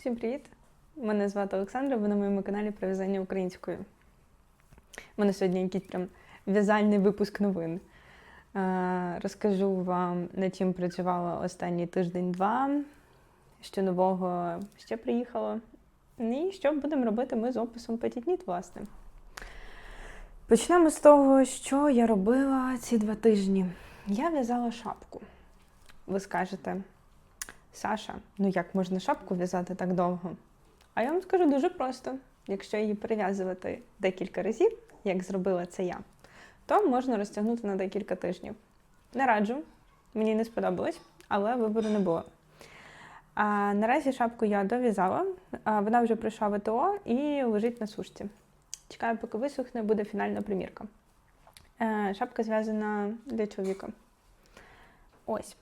Всім привіт! Мене звати Олександра, ви на моєму каналі про в'язання українською. У мене сьогодні якийсь прям в'язальний випуск новин. Розкажу вам, над чим працювала останній тиждень-два, що нового ще приїхало. І що будемо робити ми з описом Petitnit, власне. Почнемо з того, що я робила ці два тижні. Я в'язала шапку. Ви скажете, Саша, ну як можна шапку в'язати так довго? А я вам скажу дуже просто: якщо її прив'язувати декілька разів, як зробила це я, то можна розтягнути на декілька тижнів. Не раджу, мені не сподобалось, але вибору не було. А наразі шапку я дов'язала, вона вже пройшла ВТО і лежить на сушці. Чекаю, поки висохне, буде фінальна примірка. Е, Шапка зв'язана для чоловіка. Ось.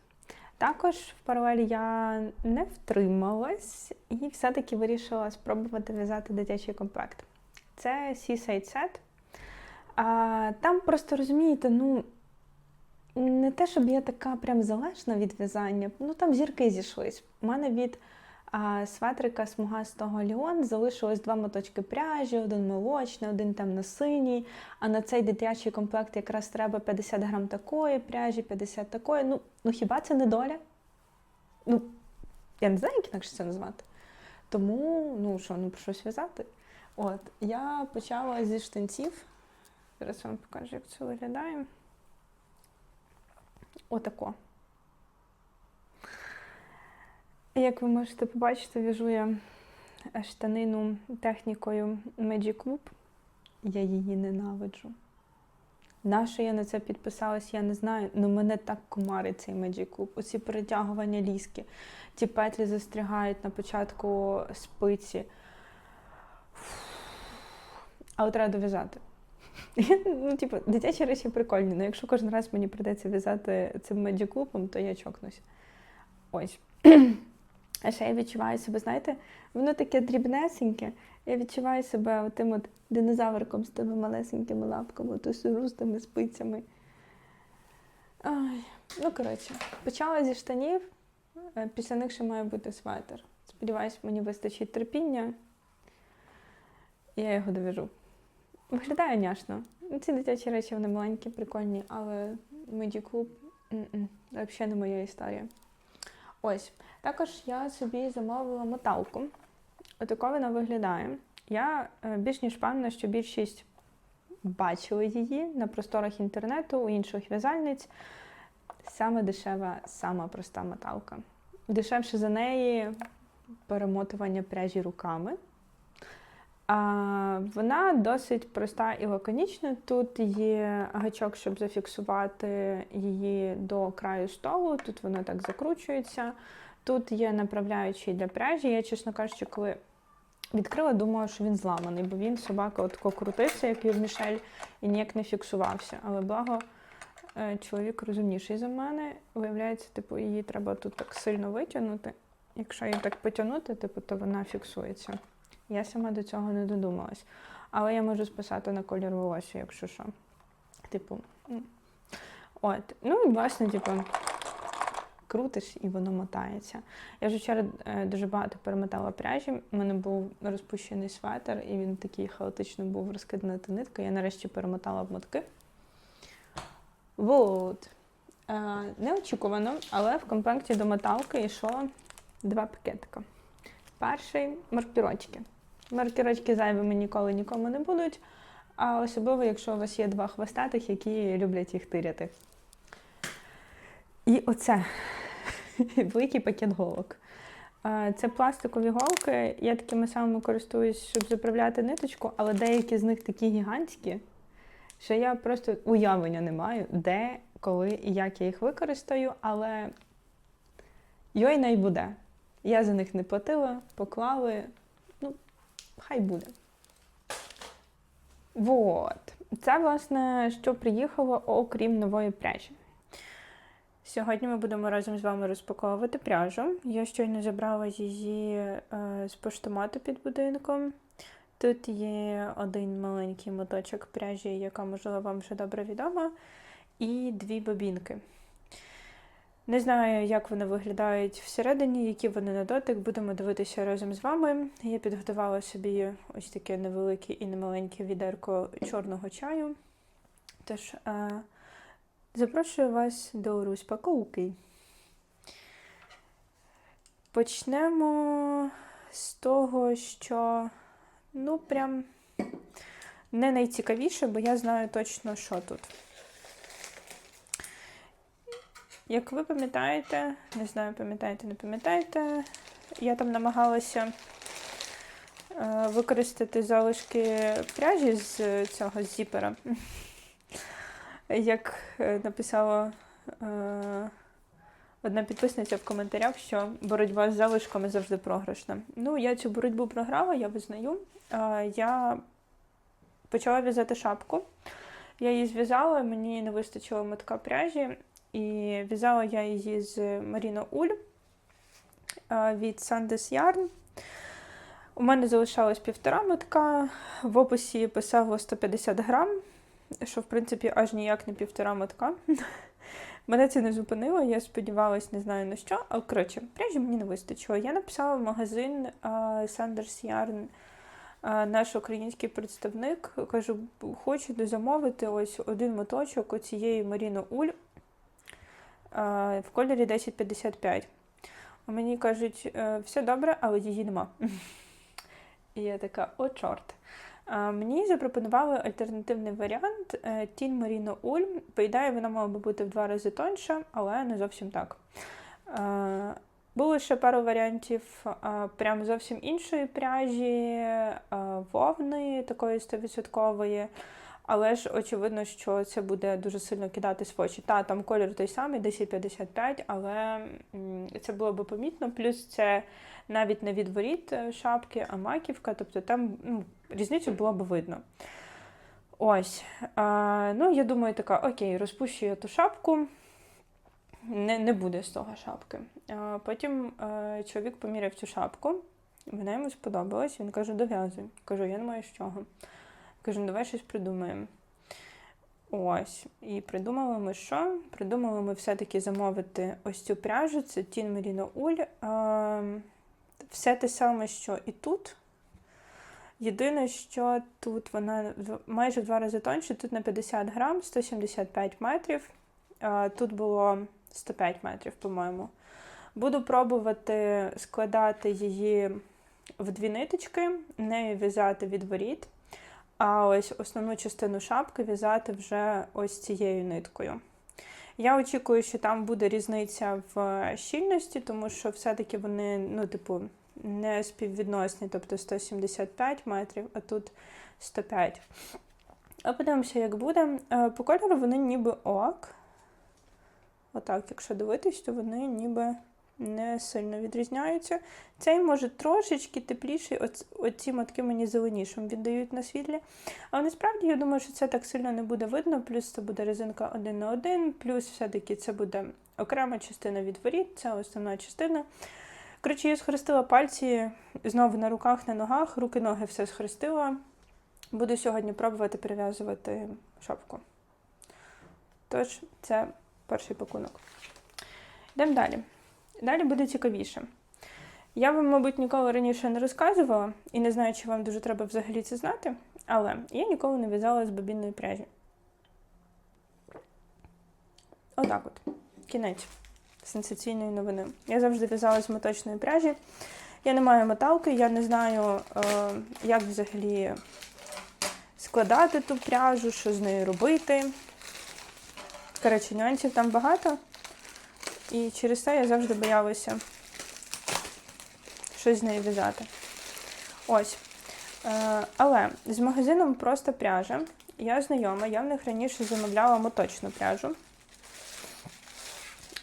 Також в паралелі я не втрималась і все-таки вирішила спробувати в'язати дитячий комплект. Це Seaside Set. А, там просто розумієте, ну не те, щоб я така прям залежна від в'язання, ну там зірки зійшлись. У мене від светрика смугастого Ліон залишилось два моточки пряжі, один молочний, один темно-синій. А на цей дитячий комплект якраз треба 50 грам такої пряжі, 50 такої. Ну, ну хіба це не доля? Ну, я не знаю, як інакше це назвати. Тому, ну що, ну про щось в'язати. От, я почала зі штанців. Зараз вам покажу, як це виглядає. Отако. Як ви можете побачити, в'яжу я штанину технікою Magic Loop. Я її ненавиджу. Нащо я на це підписалась, я не знаю. Ну мене так комарить цей Magic Loop. Оці перетягування ліски. Ті петлі застрягають на початку спиці. Але треба дов'язати. Ну, типу, дитячі речі прикольні, але якщо кожен раз мені придеться в'язати цим медіклупом, то я чокнусь. Ось. А ще я відчуваю себе, знаєте, воно таке дрібнесеньке. Я відчуваю себе тим от динозавриком з тими малесенькими лапками, то сижу з тими спицями. Ай. Ну, коротше, почала зі штанів, е, після них ще має бути светр. Сподіваюсь, мені вистачить терпіння. Я його дов'яжу. Виглядає няшно. Ну, Ці дитячі речі вони маленькі, прикольні, але медіклуб взагалі не моя історія. Ось. Також я собі замовила моталку. Отако вона виглядає. Я е, більш ніж певна, що більшість бачили її на просторах інтернету, у інших в'язальниць. Саме дешева, сама проста моталка. Дешевше за неї перемотування пряжі руками. А, Вона досить проста і лаконічна. Тут є гачок, щоб зафіксувати її до краю столу. Тут воно так закручується. Тут є направляючий для пряжі. Я, чесно кажучи, коли відкрила, думала, що він зламаний, бо він собака отако крутився, як і Мішель, і ніяк не фіксувався. Але благо е, чоловік розумніший за мене. Виявляється, типу, її треба тут так сильно витягнути. Якщо її так потягнути, типу, то вона фіксується. Я сама до цього не додумалась. Але я можу списати на колір волосся, якщо що. Типу. От. Ну і власне, типу, крутиш і воно мотається. Я вже вчора е, дуже багато перемотала пряжі. У мене був розпущений светр, і він такий хаотично був розкиданий нитка. Я нарешті перемотала в мотки. Вот. Е, неочікувано, але в комплекті до моталки йшло два пакетика. Перший маркірочки. Маркірочки зайвими ніколи нікому не будуть, а особливо, якщо у вас є два хвостатих, які люблять їх тиряти. І оце великий пакет голок. Це пластикові голки. Я такими самими користуюсь, щоб заправляти ниточку, але деякі з них такі гігантські, що я просто уявлення не маю, де, коли і як я їх використаю, але йой не буде. Я за них не платила, поклали. Ну, хай буде. Вот. Це, власне, що приїхало, окрім нової пряжі. Сьогодні ми будемо разом з вами розпаковувати пряжу. Я щойно забрала її е, з поштомату під будинком. Тут є один маленький моточок пряжі, яка, можливо, вам вже добре відома, і дві бобінки. Не знаю, як вони виглядають всередині, які вони на дотик. Будемо дивитися разом з вами. Я підготувала собі ось таке невелике і немаленьке відерко чорного чаю. Тож е, запрошую вас до розпаковки. Почнемо з того, що ну прям не найцікавіше, бо я знаю точно, що тут. Як ви пам'ятаєте, не знаю, пам'ятаєте, не пам'ятаєте, я там намагалася е, використати залишки пряжі з цього зіпера. Як е, написала е, одна підписниця в коментарях, що боротьба з залишками завжди програшна. Ну, я цю боротьбу програла, я визнаю. Е, я почала в'язати шапку. Я її зв'язала, мені не вистачило мотка пряжі. І в'язала я її з Marino Уль від Sandes Yarn. У мене залишалось півтора мотка, в описі писало 150 грам, що, в принципі, аж ніяк не півтора мотка. Мене це не зупинило, я сподівалась, не знаю на що. Але, коротше, пряжі мені не вистачило. Я написала в магазин Sanders Yarn, наш український представник. Кажу, хочу замовити ось один моточок оцієї Marino Уль в кольорі 1055. А мені кажуть, «Е, все добре, але її нема. І я така, о, чорт. Мені запропонували альтернативний варіант Тін Marino Ulm. По ідеї, вона мала би бути в два рази тоньша, але не зовсім так. Було ще пару варіантів прям зовсім іншої пряжі, вовни такої 100%. Але ж очевидно, що це буде дуже сильно кидатись в очі. Та, там колір той самий, 1055, але це було би помітно. Плюс це навіть не відворіт е, шапки, а маківка, тобто там ну, різницю було б видно. Ось. Ну, я думаю, така, окей, розпущу я ту шапку. Не не буде з того шапки. Потім е, чоловік поміряв цю шапку, вона йому сподобалась, він каже, дов'язуй. Кажу, я не маю з чого. Кажу, ну давай щось придумаємо. Ось. І придумали ми що? Придумали ми все-таки замовити ось цю пряжу, це Тін Merino Уль. Все те саме, що і тут. Єдине, що тут вона майже в два рази тоньше, тут на 50 грам, 175 метрів. Тут було 105 метрів, по-моєму. Буду пробувати складати її в дві ниточки, нею в'язати від воріт. А ось основну частину шапки в'язати вже ось цією ниткою. Я очікую, що там буде різниця в щільності, тому що все-таки вони, ну, типу, не співвідносні, тобто 175 метрів, а тут 105. А подивимося, як буде. Е, по кольору вони ніби ок. Отак, якщо дивитись, то вони ніби не сильно відрізняються. Цей може трошечки тепліший, оці мотки мені зеленішим віддають на світлі. Але насправді я думаю, що це так сильно не буде видно, плюс це буде резинка один на один, плюс все-таки це буде окрема частина від воріт, це основна частина. Коротше, я схрестила пальці знову на руках, на ногах, руки-ноги все схрестила. Буду сьогодні пробувати перев'язувати шапку. Тож, це перший пакунок. Йдемо далі. Далі буде цікавіше. Я вам, мабуть, ніколи раніше не розказувала, і не знаю, чи вам дуже треба взагалі це знати, але я ніколи не в'язала з бобінної пряжі. Отак от. Кінець сенсаційної новини. Я завжди в'язала з моточної пряжі. Я не маю моталки, я не знаю, е, як взагалі складати ту пряжу, що з нею робити. Коротше, нюансів там багато. І через це я завжди боялася щось з нею в'язати. Ось. Е, але з магазином просто пряжа. Я знайома, я в них раніше замовляла моточну пряжу.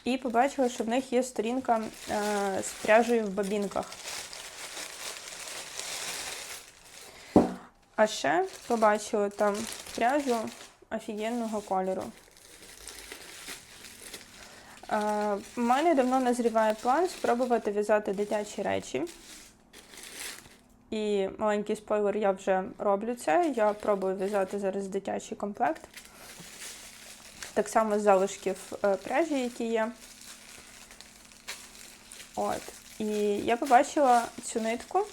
І побачила, що в них є сторінка е, з пряжею в бабінках. А ще побачила там пряжу офігенного кольору. У мене давно назріває план спробувати в'язати дитячі речі. І маленький спойлер, я вже роблю це. Я пробую в'язати зараз дитячий комплект. Так само з залишків е, пряжі, які є. От. І я побачила цю нитку.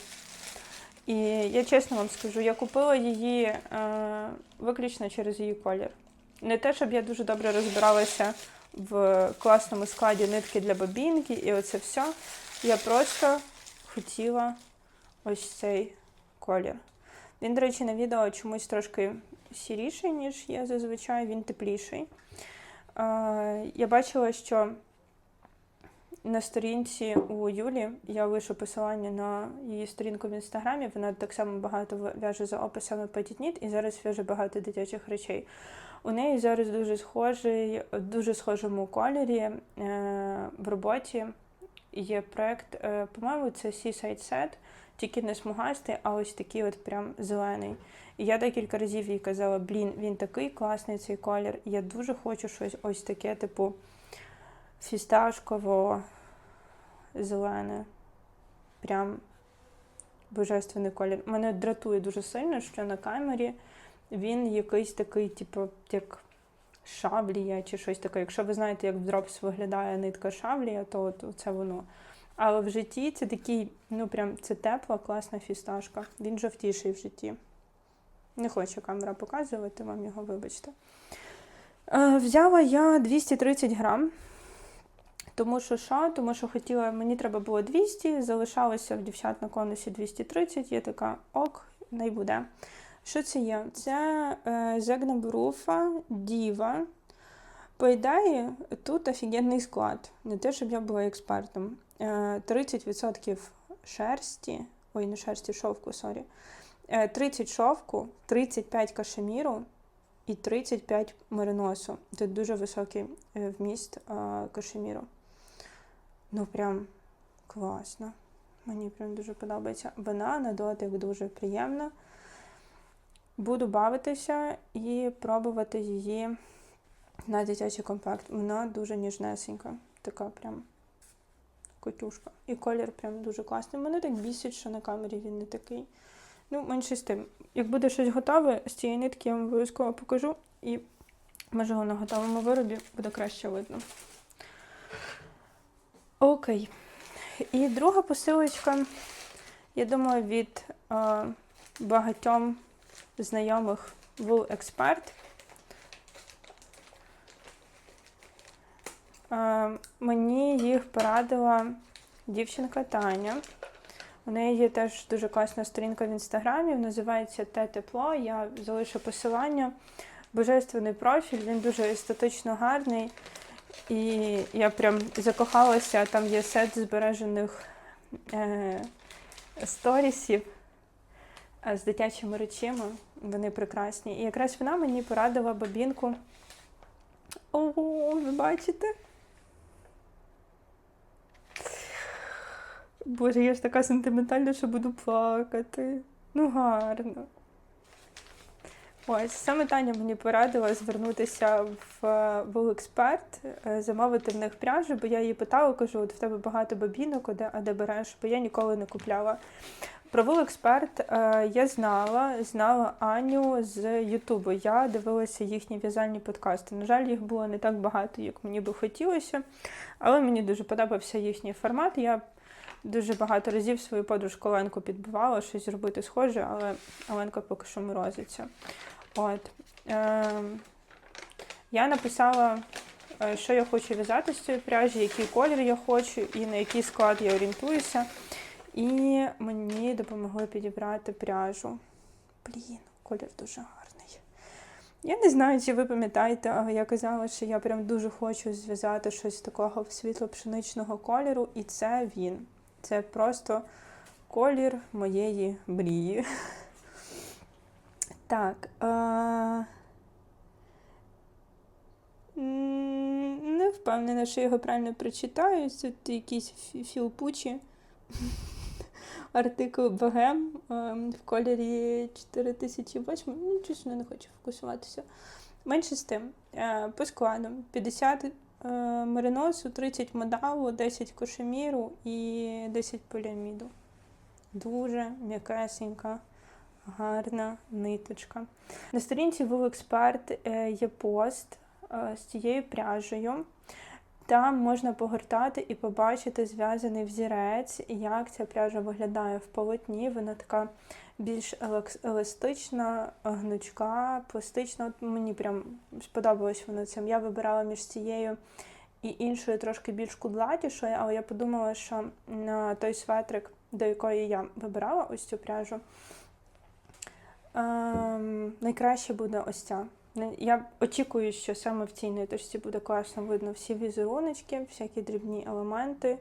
І я чесно вам скажу, я купила її е, виключно через її колір. Не те, щоб я дуже добре розбиралася в класному складі нитки для бобінки і оце все. Я просто хотіла ось цей колір. Він, до речі, на відео чомусь трошки сіріший, ніж є зазвичай, він тепліший. Я бачила, що на сторінці у Юлі я лишу посилання на її сторінку в інстаграмі. Вона так само багато в'яже за описами Petite і зараз в'яже багато дитячих речей. У неї зараз дуже схожий, дуже схожому кольорі е, в роботі є проект, е, по-моєму, це Seaside Set, тільки не смугастий, а ось такий от прям зелений. І я декілька разів їй казала, блін, він такий класний цей колір. Я дуже хочу щось ось таке, типу фісташково зелене. Прям божественний колір. Мене дратує дуже сильно, що на камері він якийсь такий, типу, як шаблія чи щось таке. Якщо ви знаєте, як в дропс виглядає нитка шаблія, то от це воно. Але в житті це такий, ну прям це тепла, класна фісташка. Він жовтіший в житті. Не хоче камера показувати вам його, вибачте. Е, взяла я 230 грам. Тому що що? Тому що хотіла, мені треба було 200, залишалося в дівчат на конусі 230, я така ок, не буде. Що це є? Це е, Зегнабруфа Діва. По ідеї, тут офігенний склад. Не те, щоб я була експертом. Е, 30% шерсті, ой, не шерсті, шовку, сорі. 30 шовку, 35 кашеміру і 35 мериносу. Це дуже високий е, вміст е, кашеміру. Ну, прям класно. Мені прям дуже подобається. Вона на дотик дуже приємна. Буду бавитися і пробувати її на дитячий компакт. Вона дуже ніжнесенька. Така прям котюшка. І колір прям дуже класний. Мене так бісить, що на камері він не такий. Ну, менше з тим. Як буде щось готове, з цієї нитки я вам обов'язково покажу. І можливо на готовому виробі буде краще видно. Окей. І друга посилочка, я думаю, від е, багатьом знайомих Wool Expert. Мені їх порадила дівчинка Таня. У неї є теж дуже класна сторінка в інстаграмі, називається Те тепло. Я залишу посилання. Божественний профіль, він дуже естетично гарний. І я прям закохалася, там є сет збережених е, сторісів е, з дитячими речима. Вони прекрасні. І якраз вона мені порадила бабінку. О, ви бачите? Боже, я ж така сентиментальна, що буду плакати. Ну, гарно. Ось саме Таня мені порадила звернутися в Вулексперт, замовити в них пряжу, бо я її питала, кажу, от в тебе багато бабінок, а де, а де береш, бо я ніколи не купляла. Про Вулексперт е, я знала, знала Аню з Ютубу. Я дивилася їхні в'язальні подкасти. На жаль, їх було не так багато, як мені би хотілося, але мені дуже подобався їхній формат. Я дуже багато разів свою подружку Оленку підбивала, щось зробити схоже, але Оленка поки що морозиться. От. Е, Я написала, е, що я хочу в'язати з цієї пряжі, який колір я хочу і на який склад я орієнтуюся. І мені допомогли підібрати пряжу. Блін, колір дуже гарний. Я не знаю, чи ви пам'ятаєте, але я казала, що я прям дуже хочу зв'язати щось такого світло-пшеничного кольору, і це він. Це просто колір моєї мрії. Так. Не впевнена, що його правильно прочитаю. Це якісь філпучі. Артикул Богем в кольорі 4008. Ну, чесно, не хочу фокусуватися. Менше з тим. Е, по складам 50 е, мериносу, 30 модалу, 10 кошеміру і 10 поліаміду. Дуже м'якесенька гарна ниточка. На сторінці Wool Expert е, є пост е, з цією пряжею. Там можна погортати і побачити зв'язаний взірець, як ця пряжа виглядає в полотні. Вона така більш еластична, гнучка, пластична. От мені прям сподобалось воно цим. Я вибирала між цією і іншою трошки більш кудлатішою, але я подумала, що на той светрик, до якої я вибирала ось цю пряжу, ем, найкраще буде ось ця. Я очікую, що саме в цій ниточці буде класно видно всі візеруночки, всякі дрібні елементи.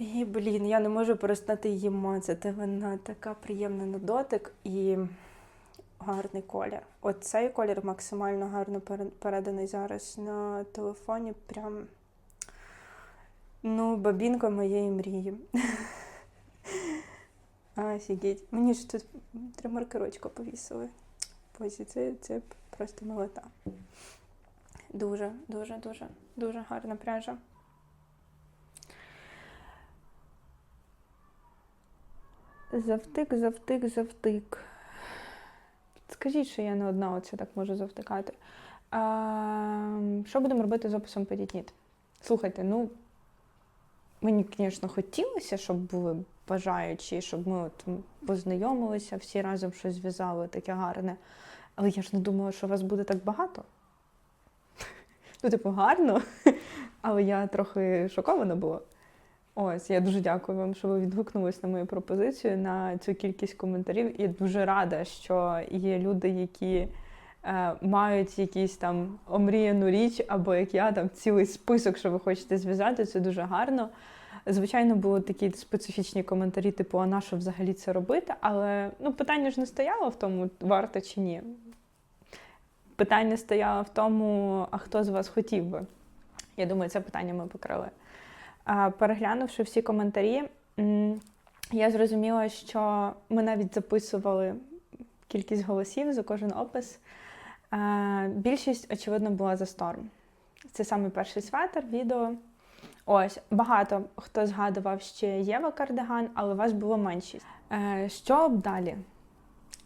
І, блін, я не можу перестати її мацати. Вона така приємна на дотик і гарний колір. От цей колір максимально гарно переданий зараз на телефоні. Прям ну, бабінка моєї мрії. Офігеть. Мені ж тут три маркерочка повісили. Боже, це, це просто милота. Дуже, дуже, дуже, дуже гарна пряжа. Завтик, завтик, завтик. Скажіть, що я не одна оце так можу завтикати. А, що будемо робити з описом Petitnit? Слухайте, ну мені, звісно, хотілося, щоб були бажаючі, щоб ми от познайомилися, всі разом щось зв'язали таке гарне. Але я ж не думала, що вас буде так багато. Ну, типу, гарно, але я трохи шокована була. Ось, я дуже дякую вам, що ви відгукнулись на мою пропозицію, на цю кількість коментарів. І дуже рада, що є люди, які е, мають якісь там омріяну річ, або як я, там цілий список, що ви хочете зв'язати. Це дуже гарно. Звичайно, були такі специфічні коментарі, типу, а на що взагалі це робити? Але ну, питання ж не стояло в тому, варто чи ні. Питання стояло в тому, а хто з вас хотів би. Я думаю, це питання ми покрили. Переглянувши всі коментарі, я зрозуміла, що ми навіть записували кількість голосів за кожен опис. Більшість, очевидно, була за сторм. Це саме перший светр, відео. Ось, багато хто згадував ще Єва кардиган, але вас було меншість. Е, Що далі?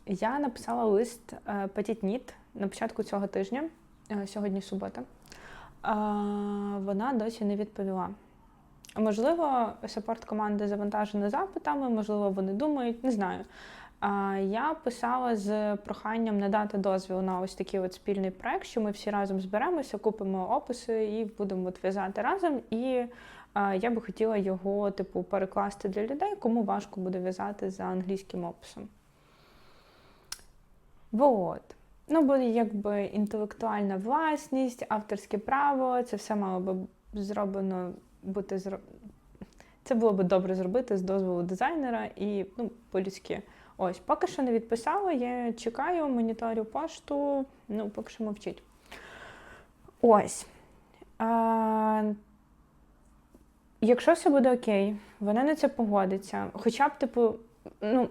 Я написала лист е, Knit на початку цього тижня, е, сьогодні субота. Вона досі не відповіла. Можливо, саппорт команди завантажена запитами, можливо, вони думають, не знаю. Я писала з проханням надати дозвіл на ось такий от спільний проект, що ми всі разом зберемося, купимо описи і будемо от в'язати разом. І я би хотіла його, типу, перекласти для людей, кому важко буде в'язати за англійським описом. Вот. Ну, бо якби інтелектуальна власність, авторське право, це все мало би зроблено бути зро... Це було би добре зробити з дозволу дизайнера і ну, по-людськи. Ось, поки що не відписала, я чекаю, моніторю пошту, ну, поки що мовчить. Ось. А, якщо все буде окей, вона на це погодиться. Хоча б, типу, ну,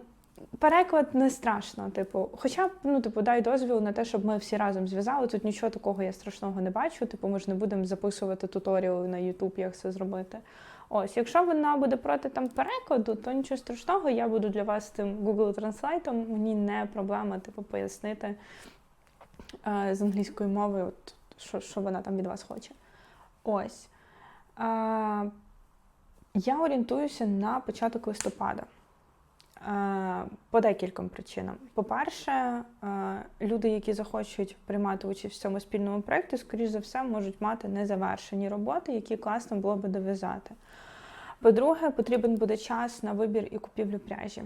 переклад не страшно, типу, хоча б, ну, типу, дай дозвіл на те, щоб ми всі разом зв'язали. Тут нічого такого я страшного не бачу. Типу, ми ж не будемо записувати туторіали на YouTube, як це зробити. Ось, якщо вона буде проти там перекладу, то нічого страшного, я буду для вас тим Google Translate, мені не проблема, типу, пояснити е, з англійської мови, от, що, що вона там від вас хоче. Ось. Е, я орієнтуюся на початок листопада. Е, По декільком причинам. По-перше, е, люди, які захочуть приймати участь в цьому спільному проєкті, скоріш за все, можуть мати незавершені роботи, які класно було би дов'язати. По-друге, потрібен буде час на вибір і купівлю пряжі.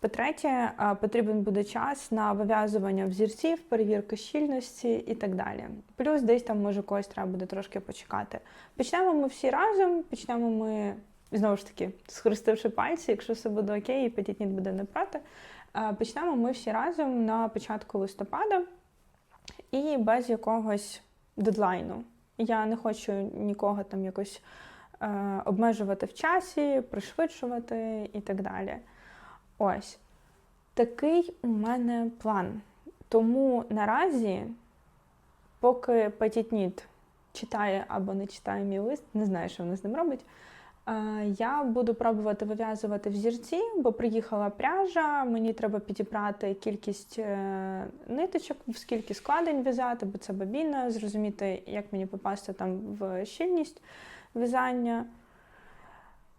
По-третє, е, потрібен буде час на вив'язування взірців, перевірки щільності і так далі. Плюс десь там може когось треба буде трошки почекати. Почнемо ми всі разом, почнемо ми знову ж таки, схрестивши пальці, якщо все буде окей, і Петітніт буде не проти. е, Почнемо ми всі разом на початку листопада і без якогось дедлайну. Я не хочу нікого там якось е, обмежувати в часі, пришвидшувати і так далі. Ось. Такий у мене план. Тому наразі, поки Петітніт читає або не читає мій лист, не знаю, що вона з ним робить. Я буду пробувати вив'язувати взірці, бо приїхала пряжа. Мені треба підібрати кількість е, ниточок, скільки складень в'язати, бо це бобіна, зрозуміти, як мені попасти там в щільність в'язання.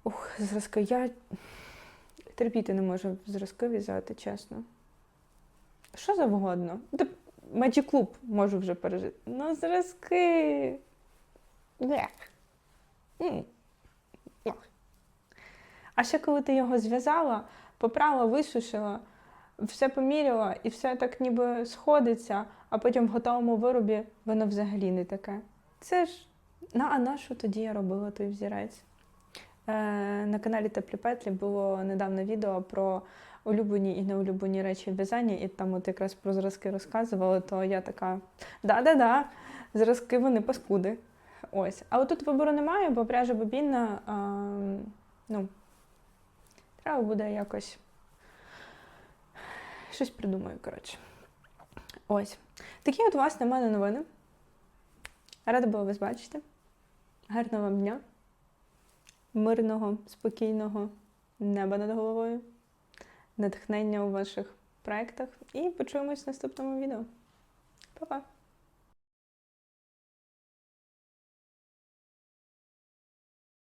Ух, зразки. Я терпіти не можу зразки в'язати, чесно. Що завгодно. Magic Club можу вже пережити. Ну, зразки. Блях. М. А ще коли ти його зв'язала, попрала, висушила, все поміряла, і все так ніби сходиться, а потім в готовому виробі воно взагалі не таке. Це ж. Ну, а на що тоді я робила той взірець? Е, на каналі Теплі Петлі було недавно відео про улюблені і неулюблені речі в в'язанні, і там от якраз про зразки розказували, то я така: да-да-да, зразки вони паскуди. Ось. А отут вибору немає, бо пряжа бобінна, а, ну, треба буде якось щось придумаю, коротше. Ось. Такі от, власне, в мене новини. Рада була вас бачити. Гарного вам дня, мирного, спокійного неба над головою, натхнення у ваших проєктах. І почуємось в наступному відео. Па-па!